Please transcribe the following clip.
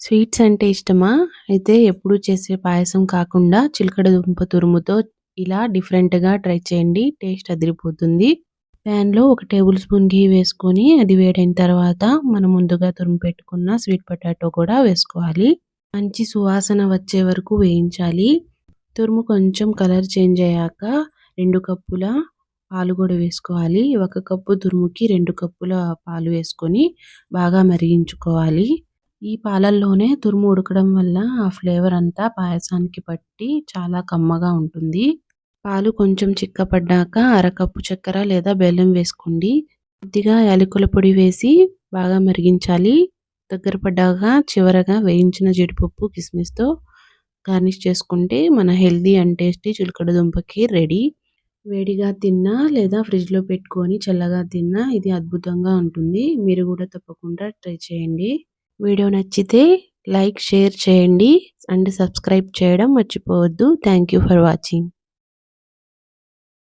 Sweets అంటే ఇష్టమా? అయితే ఎప్పుడు చేసే పాయసం కాకుండా చిలకడ దుంప తురుముతో ఇలా డిఫరెంట్‌గా ట్రై చేయండి. టేస్ట్ అదిరిపోతుంది. ప్యాన్‌లో ఒక టేబుల్ స్పూన్ ఘీ వేసుకొని అది వేడైన తర్వాత మనం ముందుగా తురుము పెట్టుకున్న స్వీట్ పొటాటో కూడా వేసుకోవాలి. మంచి సువాసన వచ్చే వరకు వేయించాలి. తురుము కొంచెం కలర్ చేంజ్ అయ్యాక రెండు కప్పుల పాలు కూడా వేసుకోవాలి. ఒక కప్పు తురుముకి రెండు కప్పుల పాలు వేసుకొని బాగా మరిగించుకోవాలి. ఈ పాలల్లోనే తురుము ఉడకడం వల్ల ఆ ఫ్లేవర్ అంతా పాయసానికి పట్టి చాలా కమ్మగా ఉంటుంది. పాలు కొంచెం చిక్కపడ్డాక అరకప్పు చక్కెర లేదా బెల్లం వేసుకోండి. కొద్దిగా యాలకుల పొడి వేసి బాగా మరిగించాలి. దగ్గర పడ్డాక చివరగా వేయించిన జీడిపప్పు కిస్మిస్తో గార్నిష్ చేసుకుంటే మన హెల్దీ అండ్ టేస్టీ చిలకడ దుంపకి రెడీ. వేడిగా తిన్నా లేదా ఫ్రిడ్జ్‌లో పెట్టుకొని చల్లగా తిన్నా ఇది అద్భుతంగా ఉంటుంది. మీరు కూడా తప్పకుండా ట్రై చేయండి. వీడియో నచ్చితే లైక్, షేర్ చేయండి అండ్ సబ్స్క్రైబ్ చేయడం మర్చిపోవద్దు. Thank you for watching.